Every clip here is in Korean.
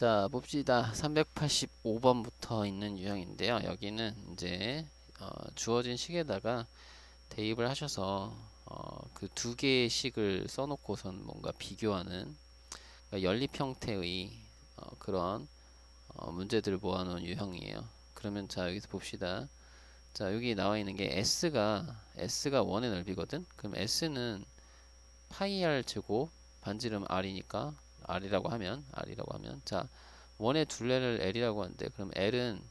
자, 봅시다. 385번부터 있는 유형인데요. 여기는 이제 어, 주어진 식에다가 대입을 하셔서 어, 그 두 개의 식을 써놓고선 뭔가 비교하는 그러니까 연립 형태의 어, 그런 어, 문제들을 모아놓은 유형이에요. 그러면 자 여기서 봅시다. 자 여기 나와 있는 게 s가 s가 원의 넓이거든. 그럼 s는 파이 r 제곱 반지름 r이니까 r이라고 하면 r이라고 하면 자 원의 둘레를 l이라고 하는데 그럼 l은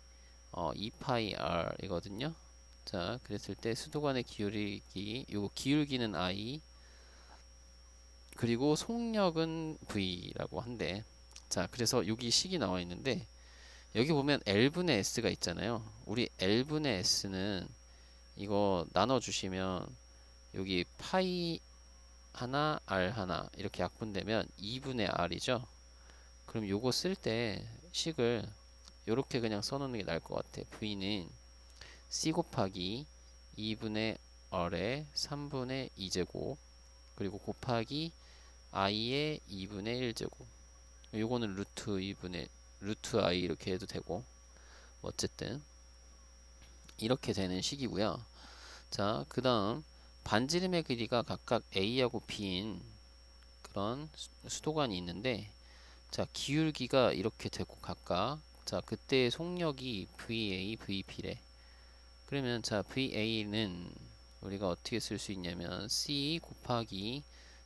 어, 2파이 r이거든요. 자 그랬을 때 수도관의 기울기 요거 기울기는 i 그리고 속력은 v라고 한대. 자 그래서 여기 식이 나와 있는데 여기 보면 L분의 S가 있잖아요. 우리 L분의 S는 이거 나눠 주시면 여기 파이 하나 R 하나 이렇게 약분되면 2분의 R이죠. 그럼 요거 쓸 때 식을 요렇게 그냥 써놓는 게 나을 것 같아. V는 C 곱하기 2분의 R의 3분의 2제곱 그리고 곱하기 I의 2분의 1제곱 요거는 루트 2분의 루트 I 이렇게 해도 되고 어쨌든 이렇게 되는 식이고요. 자, 그 다음 반지름의 길이가 각각 A하고 B인 그런 수도관이 있는데 자 기울기가 이렇게 되고 각각 자 그때의 속력이 VA, VP래. 그러면 자 VA는 우리가 어떻게 쓸 수 있냐면 C 곱하기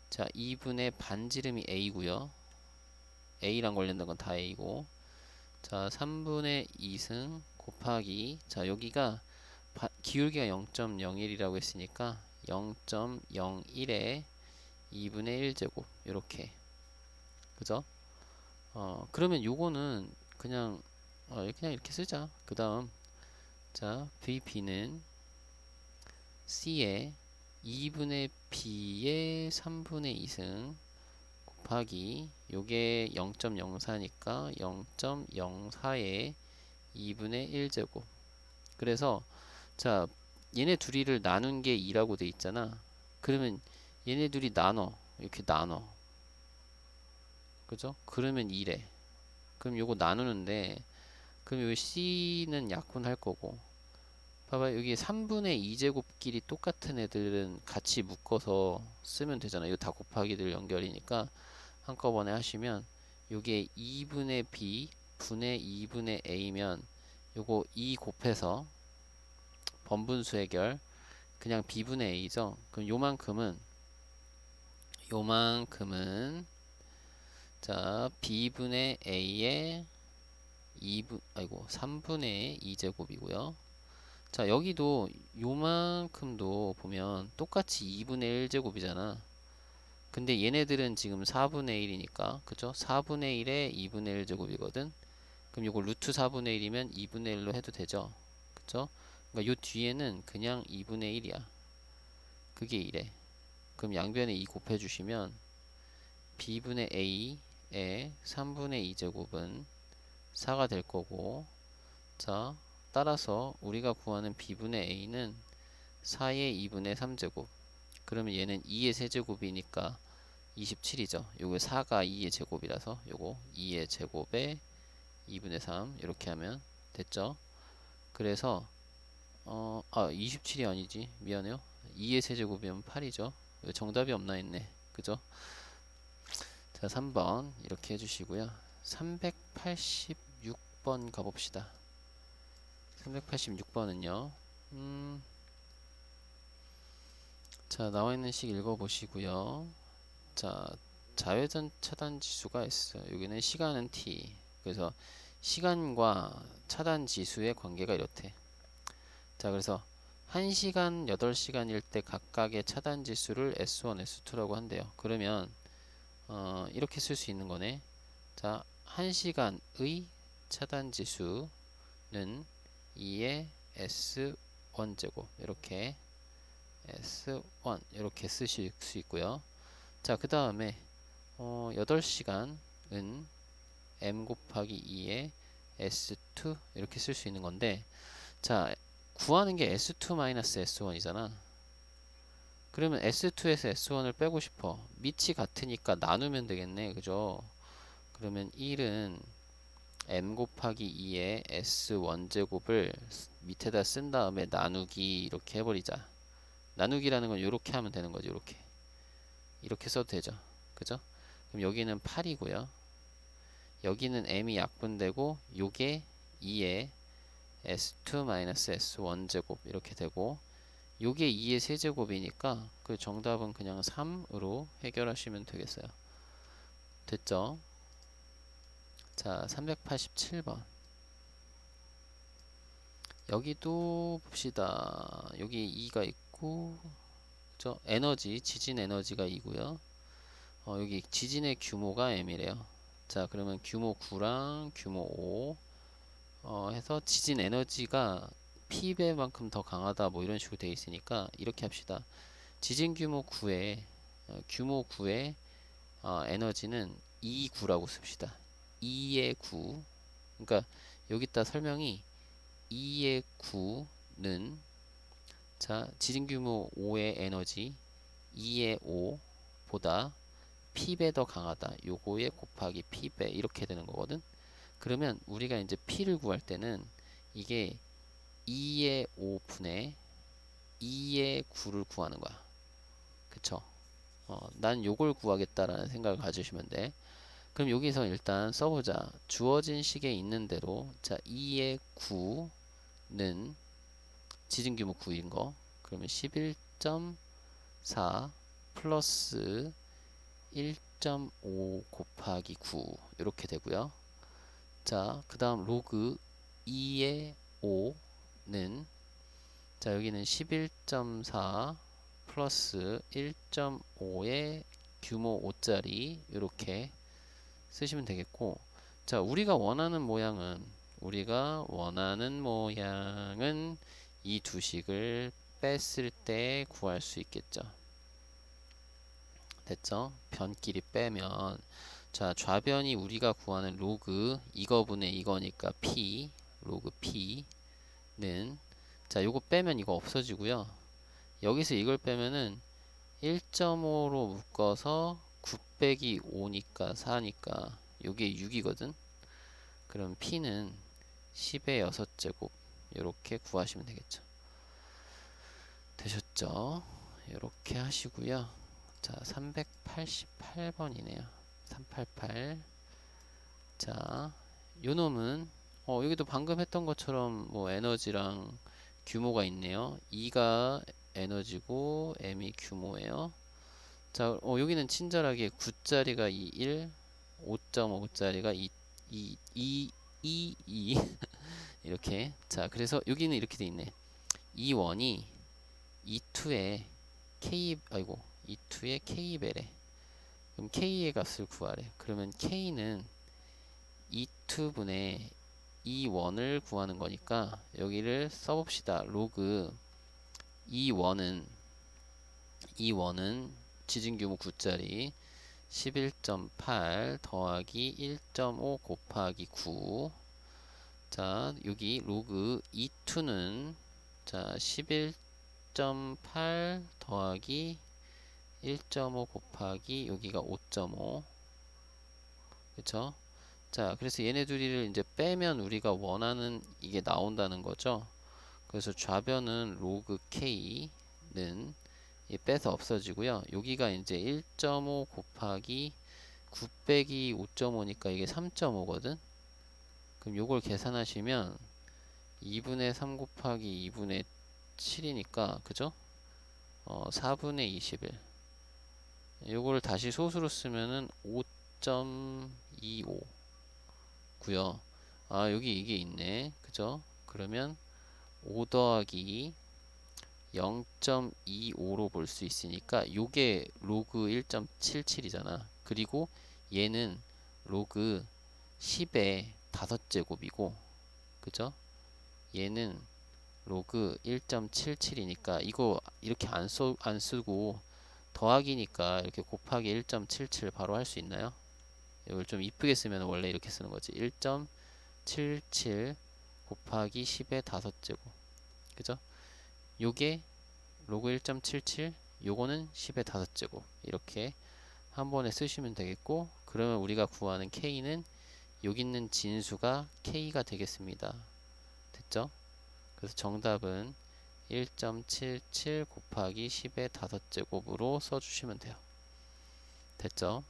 자 2분의 반지름이 A고요. A랑 관련된 건 다 A고. 자 3분의 2승 곱하기 자 여기가 바, 기울기가 0.01이라고 했으니까 0.01에 2분의 1제곱 이렇게 그죠? 어 그러면 요거는 그냥 어, 그냥 이렇게 쓰자. 그 다음 자 VP는 C에 2분의 B의 3분의 2승 곱하기 요게 0.04니까 0.04에 2분의 1제곱 그래서 자 얘네 둘이를 나눈 게 2라고 돼 있잖아. 그러면 얘네 둘이 나눠. 이렇게 나눠. 그죠? 그러면 2래. 그럼 요거 나누는데 그럼 여기 C는 약분할 거고 봐봐 여기 3분의 2제곱끼리 똑같은 애들은 같이 묶어서 쓰면 되잖아. 이거 다 곱하기들 연결이니까 한꺼번에 하시면 요게 2분의 B 분의 2분의 A면 요거 2 곱해서 번분수 해결 그냥 B분의 A죠. 그럼 요만큼은 요만큼은 자 B분의 A의 2분 아이고 3분의 2제곱이고요. 자 여기도 요만큼도 보면 똑같이 2분의 1제곱이잖아. 근데 얘네들은 지금 4분의 1이니까 그죠 4분의 1에 2분의 1제곱이거든? 그럼 요거 루트 4분의 1이면 2분의 1로 해도 되죠? 그죠 그러니까 요 뒤에는 그냥 2분의 1이야. 그게 이래. 그럼 양변에 2 곱해 주시면 b분의 a의 3분의 2제곱은 4가 될 거고 자 따라서 우리가 구하는 b분의 a는 4의 2분의 3제곱. 그러면 얘는 2의 세제곱이니까 27이죠. 요거 4가 2의 제곱이라서 요거 2의 제곱에 2분의 3 이렇게 하면 됐죠? 그래서 어, 아 27이 아니지. 미안해요. 2의 세제곱이면 8이죠. 정답이 없나 했네. 그죠? 자 3번 이렇게 해주시고요. 386번 가봅시다. 386번은요. 음, 자 나와있는 식 읽어보시고요. 자 자외선 차단 지수가 있어요. 여기는 시간은 t. 그래서 시간과 차단 지수의 관계가 이렇대 자 그래서 1시간 8시간일 때 각각의 차단 지수를 S1, S2라고 한대요. 그러면 어, 이렇게 쓸 수 있는 거네. 자 1시간의 차단 지수는 2의 S1 제곱. 이렇게 S1 이렇게 쓰실 수 있고요. 자 그 다음에 어, 8시간은 M 곱하기 2의 S2 이렇게 쓸 수 있는 건데 자 구하는 게 S2-S1이잖아 그러면 S2에서 S1을 빼고 싶어 밑이 같으니까 나누면 되겠네 그죠 그러면 1은 m 곱하기 2의 s 원제곱을 밑에다 쓴 다음에 나누기 이렇게 해버리자. 나누기라는 건 이렇게 하면 되는 거죠. 이렇게 이렇게 써도 되죠. 그죠? 그럼 여기는 8이고요. 여기는 m이 약분되고 요게 2의 s2-s1 제곱 이렇게 되고 요게 2의 세제곱이니까 그 정답은 그냥 3으로 해결하시면 되겠어요. 됐죠? 자, 387번. 여기도 봅시다. 여기 2가 있고, 그죠? 에너지, 지진 에너지가 2고요. 어, 여기 지진의 규모가 m이래요. 자, 그러면 규모 9랑 규모 5 어, 해서 지진 에너지가 P배만큼 더 강하다 뭐 이런 식으로 되어 있으니까 이렇게 합시다. 지진 규모 9의 어, 규모 9의 어, 에너지는 2, 9라고 씁시다. 2의 9 그러니까 여기다 설명이 2의 9는 자 지진 규모 5의 에너지 2의 5보다 P배 더 강하다. 요거에 곱하기 P배 이렇게 되는 거거든. 그러면 우리가 이제 P를 구할 때는 이게 2의 5분의 2의 9를 구하는 거야. 그쵸? 어, 난 요걸 구하겠다라는 생각을 가지시면 돼. 그럼 여기서 일단 써보자. 주어진 식에 있는 대로 자 2의 9는 지진 규모 9인 거. 그러면 11.4 플러스 1.5 곱하기 9 이렇게 되고요. 자, 그 다음 로그 2의 5는 자 여기는 11.4 플러스 1.5의 규모 5짜리 이렇게 쓰시면 되겠고 자 우리가 원하는 모양은 우리가 원하는 모양은 이 두 식을 뺐을 때 구할 수 있겠죠. 됐죠? 변끼리 빼면 자 좌변이 우리가 구하는 로그 이거분의 이거니까 p 로그 p는 자 요거 빼면 이거 없어지고요. 여기서 이걸 빼면은 1.5로 묶어서 9 빼기 5니까 4니까 요게 6이거든. 그럼 p는 10의 6제곱 이렇게 구하시면 되겠죠. 되셨죠? 이렇게 하시고요. 자, 388번이네요. 388. 자, 요 놈은 어, 여기도 방금 했던 것처럼 뭐 에너지랑 규모가 있네요. 2가 에너지고 m이 규모예요. 자, 어, 여기는 친절하게 9짜리가 2, 1, 5.5짜리가 2, 2, 2, 2, 2 이렇게. 자, 그래서 여기는 이렇게 돼 있네. E1이 E2에 K 아이고 E2의 K배래. 그럼 K의 값을 구하래. 그러면 K는 E2분의 E1을 구하는 거니까 여기를 써봅시다. 로그 E1은 E1은 지진 규모 9짜리 11.8 더하기 1.5 곱하기 9 자, 여기 로그 E2는 자, 11.8 더하기 1.5 곱하기 여기가 5.5 그쵸? 자 그래서 얘네 둘이를 이제 빼면 우리가 원하는 이게 나온다는 거죠? 그래서 좌변은 로그 k는 빼서 없어지고요. 여기가 이제 1.5 곱하기 9 빼기 5.5니까 이게 3.5거든? 그럼 요걸 계산하시면 2분의 3 곱하기 2분의 7이니까 그죠? 어, 4분의 21 요거를 다시 소수로 쓰면은 5.25 구요. 아 여기 이게 있네. 그죠? 그러면 5 더하기 0.25로 볼 수 있으니까 요게 로그 1.77이잖아. 그리고 얘는 로그 10의 5제곱이고 그죠? 얘는 로그 1.77이니까 이거 이렇게 안, 써, 안 쓰고 더하기니까 이렇게 곱하기 1.77 바로 할 수 있나요? 이걸 좀 이쁘게 쓰면 원래 이렇게 쓰는 거지. 1.77 곱하기 10의 5제곱. 그죠? 요게 로그 1.77 요거는 10의 5제곱. 이렇게 한 번에 쓰시면 되겠고 그러면 우리가 구하는 k는 여기 있는 진수가 k가 되겠습니다. 됐죠? 그래서 정답은 1.77 곱하기 10의 5제곱으로 써주시면 돼요. 됐죠?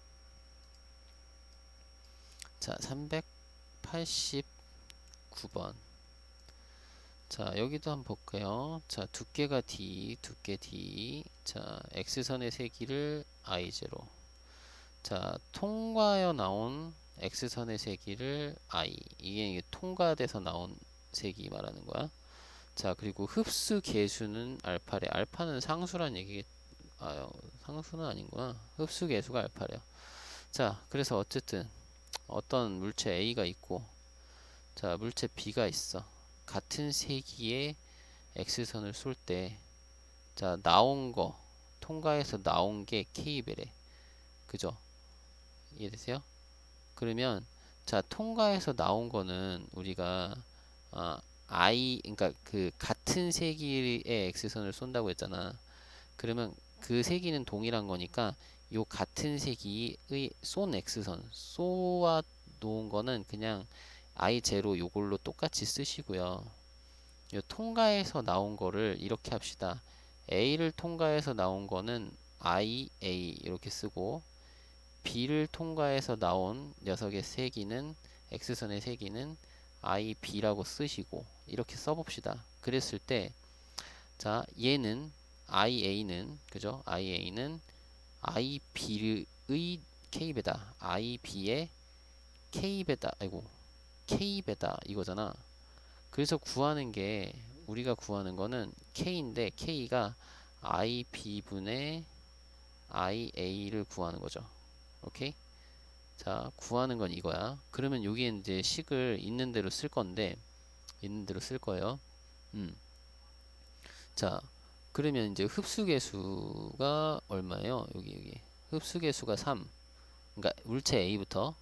자, 389번. 자, 여기도 한번 볼까요? 자, 두께가 D, 두께 D. 자, X선의 세기를 I0. 자, 통과하여 나온 X선의 세기를 I. 이게 통과돼서 나온 세기 말하는 거야. 자, 그리고 흡수 계수는 알파래. 알파는 상수란 얘기, 아, 상수는 아닌구나. 흡수 계수가 알파래요. 자, 그래서 어쨌든 어떤 물체 A가 있고, 자, 물체 B가 있어. 같은 세기의 X선을 쏠 때, 자, 나온 거, 통과해서 나온 게 K배래. 그죠? 이해되세요? 그러면, 자, 통과해서 나온 거는 우리가, 아, I, 그러니까 그 같은 세기의 X선을 쏜다고 했잖아. 그러면 그 세기는 동일한 거니까 요 같은 세기의 쏜 X선, 쏘아 놓은 거는 그냥 I0 요걸로 똑같이 쓰시고요. 요 통과해서 나온 거를 이렇게 합시다. A를 통과해서 나온 거는 IA 이렇게 쓰고 B를 통과해서 나온 녀석의 세기는 X선의 세기는 IB라고 쓰시고 이렇게 써봅시다. 그랬을 때, 자, 얘는 IA는 그죠? IA는 IB의 K배다. IB의 K배다. 아이고, K배다 이거잖아. 그래서 구하는 게 우리가 구하는 거는 K인데 K가 IB분의 IA를 구하는 거죠. 오케이? 자, 구하는 건 이거야. 그러면 여기에 이제 식을 있는 대로 쓸 건데, 있는 대로 쓸 거예요. 음. 자, 그러면 이제 흡수계수가 얼마예요? 여기, 여기. 흡수계수가 3. 그러니까 물체 A부터.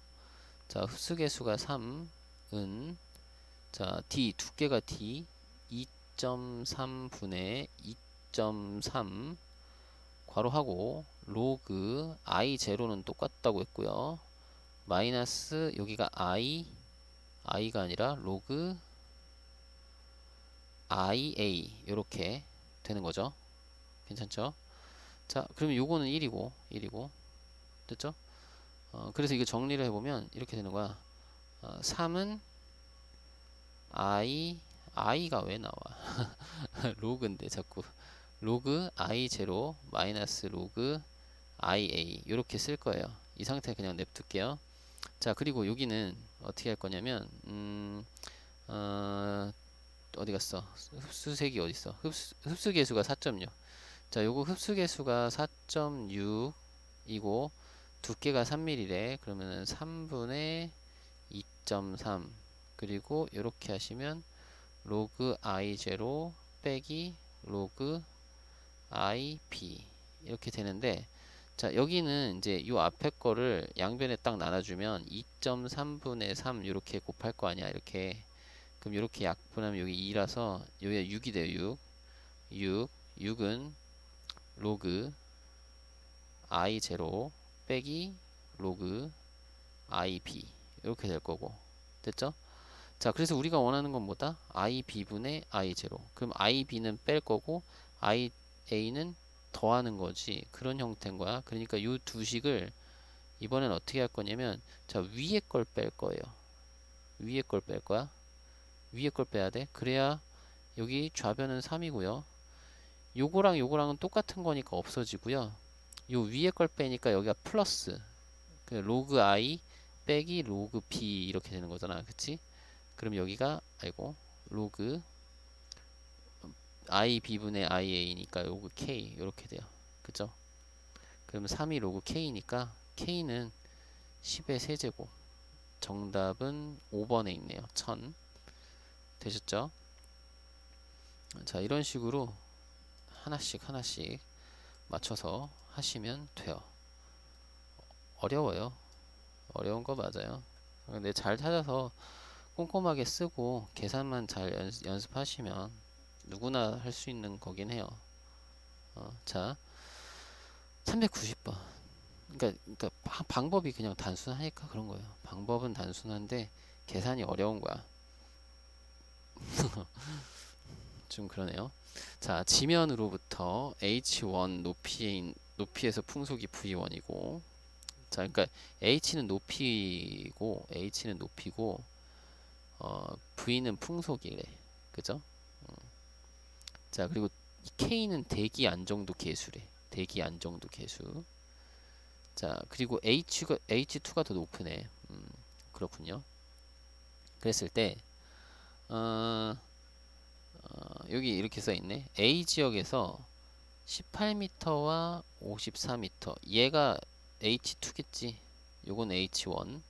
자, 흡수계수가 3은, 자, D, 두께가 D, 2.3분의 2.3 괄호하고 로그 i 제로는 똑같다고 했고요. 마이너스 여기가 i i가 아니라 로그 ia 이렇게 되는 거죠. 괜찮죠? 자, 그러면 요거는 1이고 1이고 됐죠? 어, 그래서 이거 정리를 해보면 이렇게 되는 거야. 어, 3은 i i가 왜 나와? 로그인데 자꾸 로그 i0 마이너스 로그 ia 이렇게 쓸 거예요. 이 상태 그냥 냅둘게요. 자 그리고 여기는 어떻게 할 거냐면 음, 어, 어디 갔어? 흡수색이 어디 있어? 흡수, 흡수 계수가 4.6. 자 요거 흡수 계수가 4.6이고 두께가 3mm래. 그러면은 3분의 2.3 그리고 이렇게 하시면 로그 i0 빼기 로그 ip 이렇게 되는데 자 여기는 이제 요 앞에 거를 양변에 딱 나눠주면 2.3분의 3 이렇게 곱할 거 아니야 이렇게 그럼 이렇게 약분하면 여기 2라서 여기가 6이 돼요 6 6 6은 로그 i0 빼기 로그 ib 이렇게 될 거고. 됐죠? 자 그래서 우리가 원하는 건 뭐다? ib분의 i0 그럼 ib는 뺄 거고 ia는 더하는 거지. 그런 형태인 거야. 그러니까 이 두 식을 이번엔 어떻게 할 거냐면 자 위에 걸 뺄 거예요. 위에 걸 뺄 거야 위에 걸 빼야 돼 그래야 여기 좌변은 3이고요 요거랑 요거랑은 똑같은 거니까 없어지고요 요 위에 걸 빼니까 여기가 플러스 그 로그 i 빼기 로그 b 이렇게 되는 거잖아 그치 그럼 여기가 아이고 로그 i b분의 ia니까 로그 k 이렇게 돼요. 그죠? 그러면 3이 로그 k니까 k는 10의 세제곱. 정답은 5번에 있네요. 1000. 되셨죠? 자, 이런 식으로 하나씩 하나씩 맞춰서 하시면 돼요. 어려워요. 어려운 거 맞아요. 근데 잘 찾아서 꼼꼼하게 쓰고 계산만 잘 연습, 연습하시면 누구나 할 수 있는 거긴 해요. 어, 자, 390번. 그러니까, 그러니까 바- 방법이 그냥 단순하니까 그런 거예요. 방법은 단순한데 계산이 어려운 거야. 좀 그러네요. 자, 지면으로부터 h1 높이에 있- 높이에서 풍속이 v1이고 자, 그러니까 h는 높이고 h는 높이고 어, v는 풍속이래. 그죠? 음. 자, 그리고 이 k는 대기 안정도 계수래. 대기 안정도 계수. 자, 그리고 h가 h2가 더 높으네. 음, 그렇군요. 그랬을 때 어, 어, 여기 이렇게 써 있네. A 지역에서 18m와 54m. 얘가 H2겠지. 요건 H1.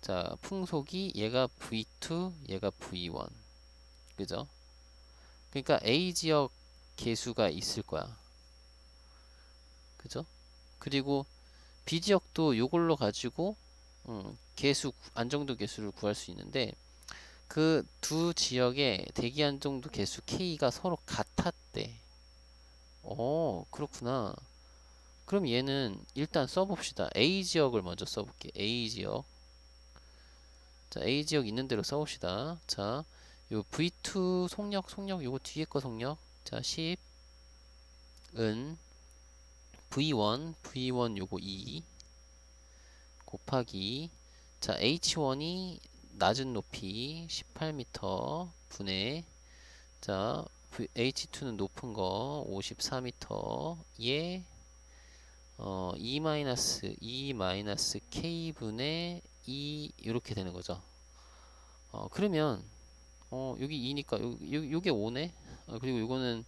자, 풍속이 얘가 V2, 얘가 V1. 그죠? 그러니까 A 지역 계수가 있을 거야. 그죠? 그리고 B 지역도 요걸로 가지고 음, 계수 안정도 계수를 구할 수 있는데 그 두 지역의 대기 안정도 계수 K가 서로 같았대. 어, 그렇구나. 그럼 얘는 일단 써봅시다. A 지역을 먼저 써볼게. A 지역. 자, A 지역 있는 대로 써봅시다. 자, 요 V2 속력, 속력, 요거 뒤에 거 속력. 자, 10. 은 V1, V1 요거 2 곱하기 자, H1이 낮은 높이 18m 분의 자 V- H2는 높은 거 54m 에 어, E 마이너스 E 마이너스 K 분의 E 이렇게 되는 거죠. 어, 그러면 어, 여기 2니까 요, 요, 요게 5네. 어, 그리고 요거는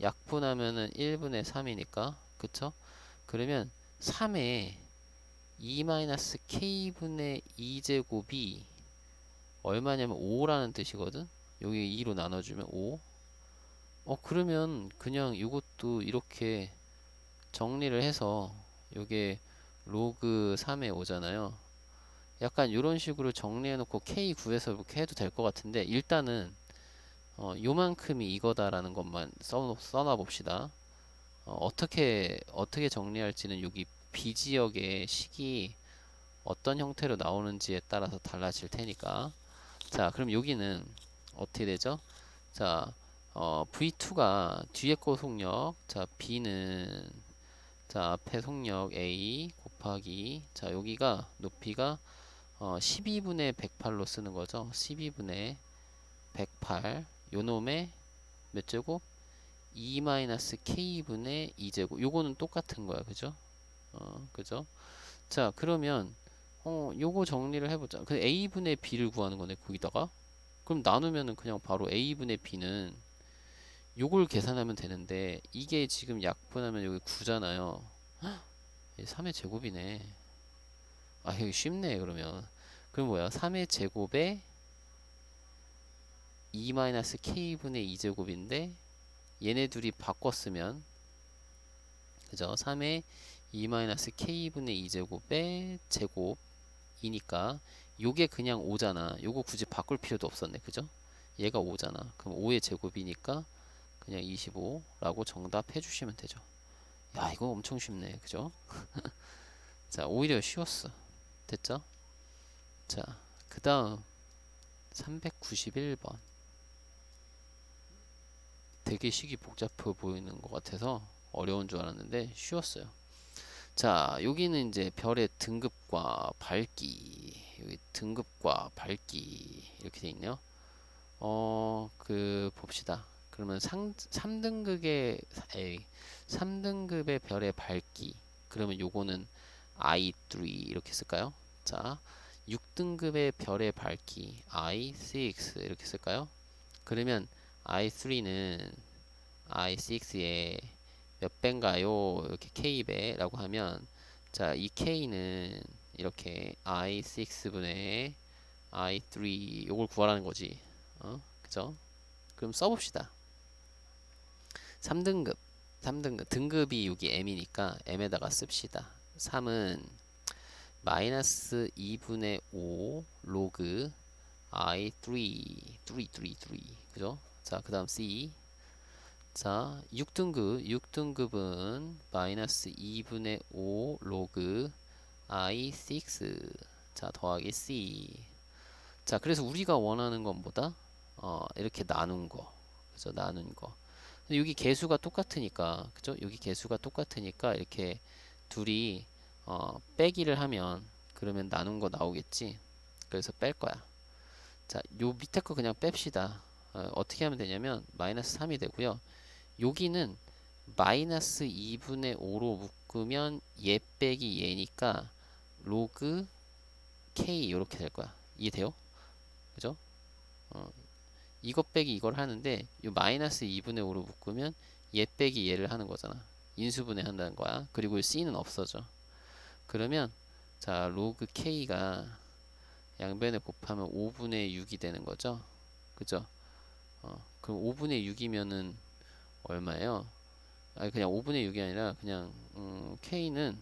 약분하면은 1분의 3이니까 그쵸? 그러면 3에 2 마이너스 K분의 2 제곱이 얼마냐면 5라는 뜻이거든. 여기 2로 나눠주면 5. 어 그러면 그냥 이것도 이렇게 정리를 해서 요게 로그 3에 오잖아요. 약간 이런 식으로 정리해 놓고 K 구해서 이렇게 해도 될 것 같은데 일단은 어, 요만큼이 이거다라는 것만 써, 써놔 봅시다. 어, 어떻게 어떻게 정리할지는 여기 B 지역의 식이 어떤 형태로 나오는지에 따라서 달라질 테니까. 자, 그럼 여기는 어떻게 되죠? 자, 어, V2가 뒤에 거 속력, 자, B는 자, 앞에 속력 A 곱하기 자, 여기가 높이가 어, 12분의 108로 쓰는 거죠. 12분의 108 요놈의 몇 제곱? 2 마이너스 K분의 2제곱 요거는 똑같은 거야. 그죠? 어, 그죠? 자, 그러면 어, 요거 정리를 해보자. 그 A분의 B를 구하는 거네, 거기다가. 그럼 나누면은 그냥 바로 A분의 B는 요걸 계산하면 되는데, 이게 지금 약분하면 여기 9잖아요. 3의 제곱이네. 아, 여기 쉽네, 그러면. 그럼 뭐야? 3의 제곱에 2-K분의 2제곱인데, 얘네 둘이 바꿨으면, 그죠? 3의 2-K분의 2제곱의 제곱 이니까 요게 그냥 5잖아. 요거 굳이 바꿀 필요도 없었네. 그죠? 얘가 5잖아. 그럼 5의 제곱이니까 그냥 25라고 정답 해 주시면 되죠. 야, 이거 엄청 쉽네. 그죠? 자, 오히려 쉬웠어. 됐죠? 자, 그 다음 391번. 되게 식이 복잡해 보이는 것 같아서 어려운 줄 알았는데 쉬웠어요. 자, 여기는 이제 별의 등급과 밝기, 여기 등급과 밝기 이렇게 돼 있네요. 어, 그 봅시다. 그러면 상, 3등급의 에이, 3등급의 별의 밝기. 그러면 요거는 I3 이렇게 쓸까요? 자, 6등급의 별의 밝기 I6 이렇게 쓸까요? 그러면 I3는 I6에 몇 배인가요? 이렇게 K배라고 하면 자, 이 K는 이렇게 I6분의 I3 요걸 구하라는 거지. 어? 그죠? 그럼 써 봅시다. 3등급 3등급 등급이 여기 M이니까 M에다가 씁시다. 3은 마이너스 2분의 5 로그 I3 3 3 3 그죠? 자, 그 다음 C 자, 6등급, 6등급은 마이너스 2분의 5 로그 i6 자, 더하기 c 자, 그래서 우리가 원하는 건 뭐다? 어, 이렇게 나눈 거. 그죠? 나눈 거. 여기 개수가 똑같으니까, 그죠? 여기 개수가 똑같으니까 이렇게 둘이 어, 빼기를 하면 그러면 나눈 거 나오겠지. 그래서 뺄 거야. 자, 요 밑에 거 그냥 뺍시다. 어, 어떻게 하면 되냐면 마이너스 3이 되고요. 여기는 마이너스 2분의 5로 묶으면 얘 빼기 얘니까 로그 k 이렇게 될 거야. 이해돼요? 그죠? 어, 이거 빼기 이걸 하는데 이 마이너스 2분의 5로 묶으면 얘 빼기 얘를 하는 거잖아. 인수분해 한다는 거야. 그리고 c는 없어져. 그러면 자 로그 k가 양변에 곱하면 5분의 6이 되는 거죠. 그죠? 어, 그럼 5분의 6이면은 얼마예요? 아니 그냥 5분의 6이 아니라 그냥 음, k는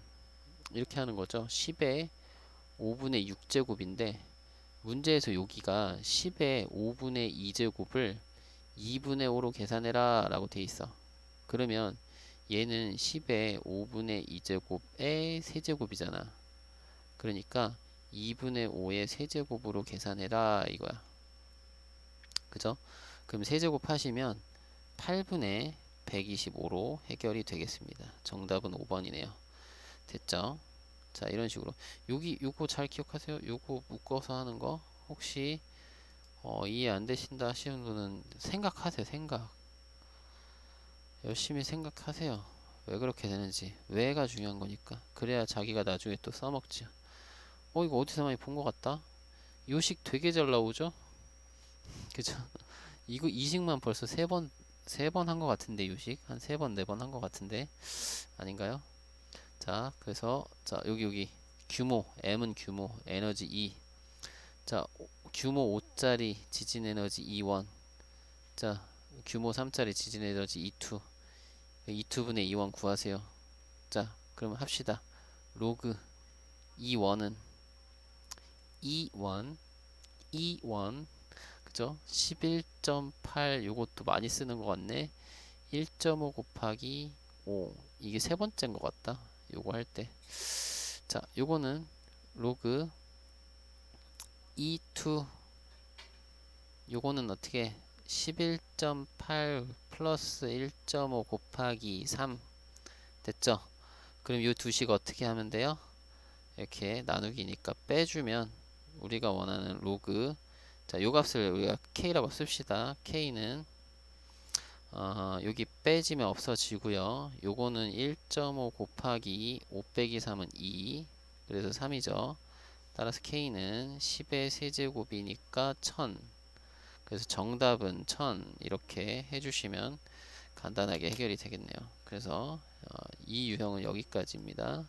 이렇게 하는 거죠. 10의 5분의 6제곱인데 문제에서 여기가 10의 5분의 2제곱을 2분의 5로 계산해라 라고 돼 있어. 그러면 얘는 10의 5분의 2제곱의 세제곱이잖아. 그러니까 2분의 5의 세제곱으로 계산해라 이거야. 그죠? 그럼 세제곱 하시면 8분의 125로 해결이 되겠습니다. 정답은 5번이네요. 됐죠? 자, 이런 식으로. 여기 요거 잘 기억하세요. 요거 묶어서 하는 거 혹시 어, 이해 안 되신다 하시는 분은 생각하세요. 생각. 열심히 생각하세요. 왜 그렇게 되는지. 왜가 중요한 거니까. 그래야 자기가 나중에 또 써먹지. 어, 이거 어디서 많이 본 것 같다? 요식 되게 잘 나오죠? 그죠? 이거 이식만 벌써 세 번, 세 번 한 것 같은데, 요식? 한 세 번, 네 번 한 것 같은데. 아닌가요? 자, 그래서, 자, 여기, 여기. 규모, M은 규모, 에너지 2. 자, 오- 규모 5짜리 지진 에너지 2원. 자, 규모 3짜리 지진 에너지 2투. 2투분의 2원 구하세요. 자, 그럼 합시다. 로그 2원은 2원, 2원, 그죠? 11.8 요것도 많이 쓰는 것 같네. 1.5 곱하기 5 이게 세 번째인 것 같다. 요거 할 때. 자, 요거는 로그 E2 요거는 어떻게 11.8 플러스 1.5 곱하기 3 됐죠? 그럼 요 두식 어떻게 하면 돼요? 이렇게 나누기니까 빼주면 우리가 원하는 로그 자, 요 값을 우리가 k라고 씁시다. k는 어, 여기 빼지면 없어지고요. 요거는 1.5 곱하기 5 빼기 3은 2 그래서 3이죠. 따라서 k는 10의 세제곱이니까 1000 그래서 정답은 1000 이렇게 해주시면 간단하게 해결이 되겠네요. 그래서 어, 이 유형은 여기까지입니다.